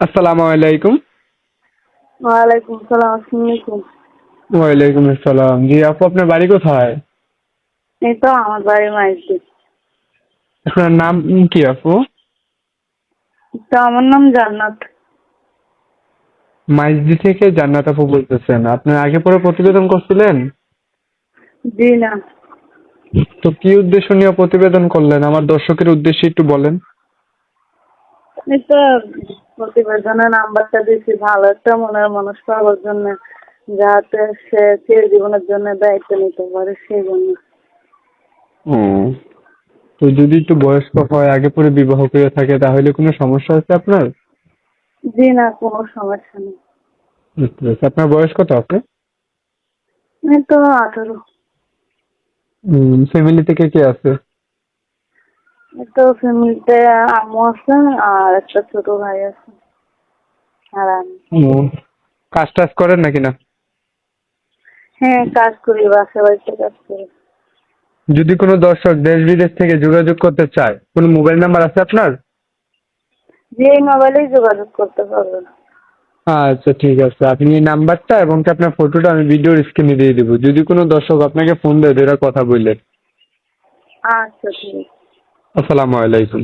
আসসালামু আলাইকুম। ওয়ালাইকুম সালাম আসসালামু আলাইকুম। ওয়ালাইকুম আসসালাম। জি আপু আপনার বাড়ি কোথায়? এই তো আমার বাড়ি মাইজদি আপনার নাম কি আপু? তো আমার নাম জান্নাত। মাইজদি থেকে জান্নাত আপু বলতেছেন। আপনার আগে পরে প্রতিবেদন করছিলেন? জি না। তো কি উদ্দেশ্য নিয়ে প্রতিবেদন করলেন? আমার দর্শকের উদ্দেশ্যে একটু বলেন। এই প্রতিবেদনের নাম্বারটা দিয়েছি ভালো একটা মনের মানুষ পাওয়ার জন্য যাতে সে চির জীবনের জন্য দায়িত্ব নিতে পারে সেই জন্য। তো যদি একটু বয়স্ক হয় আগে পরে বিবাহ করে থাকে তাহলে কোনো সমস্যা আছে আপনার? জি না কোনো সমস্যা নেই। আপনার বয়স কত আপনি এই তো আঠারো। ফ্যামিলি থেকে কে আছে? তো ফ্যামিলিতে আম্মু আছে আর একটা ছোট ভাই আছে। আর আমি। কাজ টাজ করেন নাকি না? হ্যাঁ কাজ করি বাসা বাড়িতে কাজ করি। যদি কোনো দর্শক দেশ বিদেশ থেকে যোগাযোগ করতে চায় কোনো মোবাইল নাম্বার আছে আপনার? যে এই মোবাইলেই যোগাযোগ করতে পারবেন আচ্ছা ঠিক আছে। আপনি এই নাম্বারটা এবং কি আপনার ফটোটা আমি ভিডিওর স্ক্রিনে দিয়ে দেবো। যদি কোনো দর্শক আপনাকে ফোন দেয় এরা কথা বললেন আচ্ছা ঠিক আছে। আসসালামু আলাইকুম।